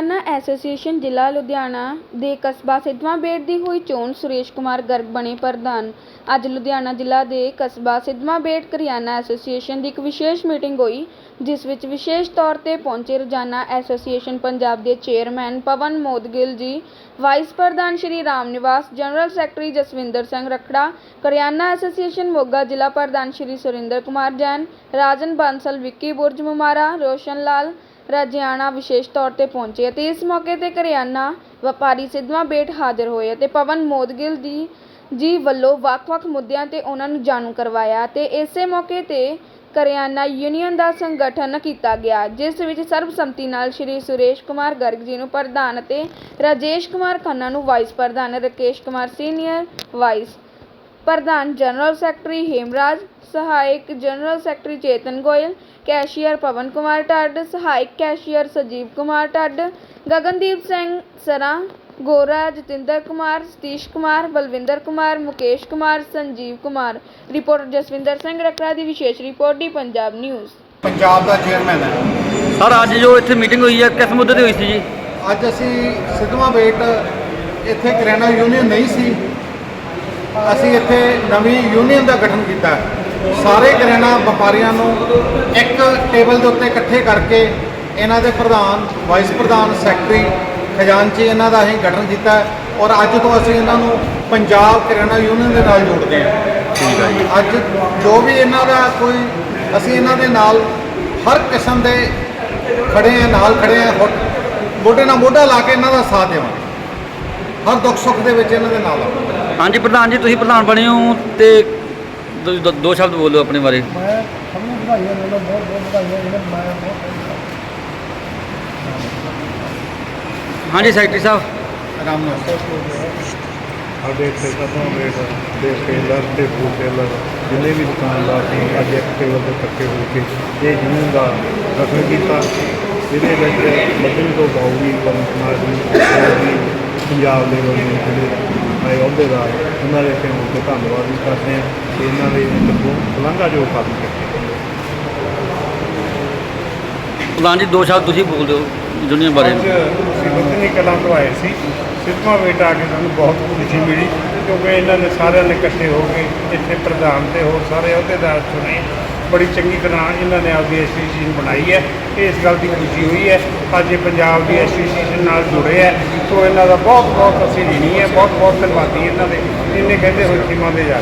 Association ਜ਼ਿਲ੍ਹਾ ਲੁਧਿਆਣਾ ਦੇ ਕਸਬਾ ਸਿੱਧਵਾਂ ਬੇਟ ਦੀ ਹੋਈ ਚੋਣ ਸੁਰੇਸ਼ ਕੁਮਾਰ ਗਰਗ ਬਣੇ ਪ੍ਰਧਾਨ। ਅੱਜ ਲੁਧਿਆਣਾ ਜ਼ਿਲ੍ਹਾ ਦੇ ਕਸਬਾ ਸਿੱਧਵਾਂ ਬੇਟ ਕਰਿਆਨਾ ਐਸੋਸੀਏਸ਼ਨ ਦੀ ਇੱਕ ਵਿਸ਼ੇਸ਼ ਮੀਟਿੰਗ ਹੋਈ, ਜਿਸ ਵਿੱਚ ਵਿਸ਼ੇਸ਼ ਤੌਰ ਤੇ ਪਹੁੰਚੇ ਰੋਜ਼ਾਨਾ ਐਸੋਸੀਏਸ਼ਨ ਪੰਜਾਬ ਦੇ ਚੇਅਰਮੈਨ ਪਵਨ ਮੋਦਗਿਲ ਜੀ, ਵਾਈਸ ਪ੍ਰਧਾਨ ਸ਼੍ਰੀ ਰਾਮ ਨਿਵਾਸ ਜਨਰਲ ਸੈਕਟਰੀ ਜਸਵਿੰਦਰ ਸਿੰਘ ਰਖੜਾ, ਕਰਿਆਨਾ ਐਸੋਸੀਏਸ਼ਨ ਮੋਗਾ ਜ਼ਿਲ੍ਹਾ ਪ੍ਰਧਾਨ ਸ਼੍ਰੀ ਸੁਰਿੰਦਰ ਕੁਮਾਰ ਜੈਨ, ਰਾਜਨ ਬਾਂਸਲ, ਵਿੱਕੀ ਬੁਰਜ ਮੁਮਾਰਾ, ਰੋਸ਼ਨ ਲਾਲ ਰਾਜਿਆਣਾ ਵਿਸ਼ੇਸ਼ ਤੌਰ ਤੇ ਪਹੁੰਚੇ ਅਤੇ ਇਸ ਮੌਕੇ ਤੇ ਕਰਿਆਨਾ ਵਪਾਰੀ ਸਿੱਧਵਾਂ ਬੇਟ ਹਾਜ਼ਰ ਹੋਏ ਅਤੇ ਪਵਨ ਮੋਦਗਿਲ ਦੀ ਜੀ ਵੱਲੋਂ ਵੱਖ-ਵੱਖ ਮੁੱਦਿਆਂ ਤੇ ਉਹਨਾਂ ਨੂੰ ਜਾਣੂ ਕਰਵਾਇਆ ਤੇ ਇਸੇ ਮੌਕੇ ਤੇ ਕਰਿਆਨਾ ਯੂਨੀਅਨ ਦਾ ਸੰਗਠਨ ਕੀਤਾ ਗਿਆ, ਜਿਸ ਵਿੱਚ ਸਰਬਸੰਮਤੀ ਨਾਲ ਸ਼੍ਰੀ ਸੁਰੇਸ਼ ਕੁਮਾਰ ਗਰਗ ਜੀ ਨੂੰ ਪ੍ਰਧਾਨ ਅਤੇ ਰਾਜੇਸ਼ ਕੁਮਾਰ ਖੰਨਾ ਨੂੰ ਵਾਈਸ ਪ੍ਰਧਾਨ, ਰਕੇਸ਼ ਕੁਮਾਰ ਸੀਨੀਅਰ ਵਾਈਸ ਪ੍ਰਧਾਨ ਜਨਰਲ ਸੈਕਟਰੀ ਹੇਮਰਾਜ ਸਹਾਇਕ general secretary Chetan Goyal cashier Pawan Kumar Tadd ਸਹਾਇਕ ਕੈਸ਼ੀਅਰ ਸਜੀਵ ਕੁਮਾਰ ਟੱਡ ਗਗਨਦੀਪ ਸਿੰਘ ਸਰਾ ਗੋਰਾ ਜਤਿੰਦਰ ਕੁਮਾਰ ਸਤੀਸ਼ ਕੁਮਾਰ ਬਲਵਿੰਦਰ ਕੁਮਾਰ ਮੁਕੇਸ਼ ਕੁਮਾਰ ਸੰਜੀਵ ਕੁਮਾਰ। ਰਿਪੋਰਟਰ ਜਸਵਿੰਦਰ ਸਿੰਘ ਰਕੜਾ ਦੀ ਵਿਸ਼ੇਸ਼ ਰਿਪੋਰਟ ਦੀ ਪੰਜਾਬ ਨਿਊਜ਼। ਪੰਜਾਬ ਦਾ ਚੇਅਰਮੈਨ ਹੈ। ਸਰ ਅੱਜ ਜੋ ਇੱਥੇ ਮੀਟਿੰਗ ਹੋਈ ਹੈ ਕਿਸ ਮੁੱਦੇ ਤੇ ਹੋਈ ਸੀ ਜੀ? ਅੱਜ ਅਸੀਂ ਸਿੱਧਵਾਂ ਬੇਟ ਇੱਥੇ ਕਰਿਆਨਾ ਯੂਨੀਅਨ ਨਹੀਂ ਸੀ। ਅਸੀਂ ਇੱਥੇ ਨਵੀਂ ਯੂਨੀਅਨ ਦਾ ਗਠਨ ਕੀਤਾ। ਹੈ। ਸਾਰੇ ਕਰਿਆਨਾ ਵਪਾਰੀਆਂ ਨੂੰ ਇੱਕ ਟੇਬਲ ਦੇ ਉੱਤੇ ਇਕੱਠੇ ਕਰਕੇ ਇਹਨਾਂ ਦੇ ਪ੍ਰਧਾਨ ਵਾਈਸ ਪ੍ਰਧਾਨ ਸੈਕਟਰੀ ਖਜ਼ਾਨਚੀ ਇਹਨਾਂ ਦਾ ਅਸੀਂ ਗਠਨ ਕੀਤਾ ਔਰ ਅੱਜ ਤੋਂ ਅਸੀਂ ਇਹਨਾਂ ਨੂੰ ਪੰਜਾਬ ਕਰਿਆਨਾ ਯੂਨੀਅਨ ਦੇ ਨਾਲ ਜੋੜਦੇ ਹਾਂ। ਠੀਕ ਹੈ ਜੀ। ਅੱਜ ਜੋ ਵੀ ਇਹਨਾਂ ਦਾ ਕੋਈ ਅਸੀਂ ਇਹਨਾਂ ਦੇ ਨਾਲ ਹਰ ਕਿਸਮ ਦੇ ਖੜੇ ਆ ਨਾਲ ਖੜੇ ਆ ਮੋਢੇ ਨਾਲ ਮੋਢਾ ਲਾ ਕੇ ਇਹਨਾਂ ਦਾ ਸਾਥ ਦੇਵਾਂਗੇ। ਹਰ ਦੁੱਖ ਸੁੱਖ ਦੇ ਵਿੱਚ ਇਹਨਾਂ ਦੇ ਨਾਲ ਆਵਾਂਗੇ ਹਾਂਜੀ ਪ੍ਰਧਾਨ ਜੀ ਤੁਸੀਂ ਪ੍ਰਧਾਨ ਬਣੇ ਹੋ ਤੇ ਦੋ- ਦੋ- ਦੋ ਸ਼ਬਦ ਬੋਲੋ ਆਪਣੇ ਬਾਰੇ। ਮੈਂ ਸਭ ਨੂੰ ਵਧਾਈਆਂ ਦਿੰਦਾ ਬਹੁਤ ਬਹੁਤ ਵਧਾਈਆਂ ਇਹਨਾਂ ਨੂੰ ਮੈਂ ਬਹੁਤ ਹਾਂਜੀ ਸੈਕਟਰੀ ਸਾਹਿਬ। ਆਰਾਮ ਨਾਲ। ਸਾਡੇ ਇੱਥੇ ਸਭੋਂ ਰੇਟ ਦੇ ਟੇਲਰ ਤੇ ਫੂਡ ਟੇਲਰ ਜਿੰਨੇ ਵੀ ਦੁਕਾਨਦਾਰ ਨੇ ਅੱਜ ਇੱਕ ਟੇਬਲ ਤੇ ਇਕੱਠੇ ਹੋ ਕੇ ਇਹ ਯੂਨੀਅਨ ਦਾ ਕੀਤਾ। ਇਹਦੇ ਵਿੱਚ ਮੱਧਮ ਤੋਂ ਬਾਉਗੀ ਪਵਨ ਕੁਮਾਰ ਜੀ ਹੋਰ ਵੀ ਪੰਜਾਬ ਦੇ ਲੋਕ ਨੇ ਜਿਹੜੇ ਆਏ ਅਹੁਦੇਦਾਰ ਉਹਨਾਂ ਦੇ ਅਸੀਂ ਮੁੱਖ ਧੰਨਵਾਦ ਵੀ ਕਰਦੇ ਹਾਂ ਕਿ ਇਹਨਾਂ ਦੇ ਇੱਕ ਪਲੰਘਾ ਜੋ ਕੰਮ ਕੀਤਾ ਪ੍ਰਧਾਨ ਜੀ ਦੋ ਸ਼ਬਦ ਤੁਸੀਂ ਬੋਲ ਦਿਓ ਦੁਨੀਆ ਬਾਰੇ। ਅੱਜ ਅਸੀਂ ਬੰਦਨੀ ਕਲਾਂ ਤੋਂ ਆਏ ਸੀ ਸਿੱਧਵਾਂ ਵੇਟ ਆ ਕੇ ਸਾਨੂੰ ਬਹੁਤ ਖੁਸ਼ੀ ਮਿਲੀ ਕਿਉਂਕਿ ਇਹਨਾਂ ਨੇ ਸਾਰਿਆਂ ਨੇ ਇਕੱਠੇ ਹੋ ਕੇ ਇੱਥੇ ਪ੍ਰਧਾਨ ਤੇ ਹੋਰ ਸਾਰੇ ਅਹੁਦੇਦਾਰ ਚੁਣੇ। ਬੜੀ ਚੰਗੀ ਤਰ੍ਹਾਂ ਇਹਨਾਂ ਨੇ ਆਪਦੀ ਐਸੋਸੀਏਸ਼ਨ ਬਣਾਈ ਹੈ। ਇਸ ਗੱਲ ਦੀ ਖੁਸ਼ੀ ਹੋਈ ਹੈ। ਅੱਜ ਇਹ ਪੰਜਾਬ ਦੀ ਐਸੋਸੀਏਸ਼ਨ ਨਾਲ ਜੁੜੇ ਹੈ। ਸੋ ਇਹਨਾਂ ਦਾ ਬਹੁਤ ਬਹੁਤ ਅਸੀਂ ঋਣੀ ਹੈ। ਬਹੁਤ ਬਹੁਤ ਧੰਨਵਾਦੀ ਇਹਨਾਂ ਦੇ। ਇੰਨੇ ਕਹਿੰਦੇ ਹੋਏ ਟੀਮਾਂ ਦੇ ਜਾ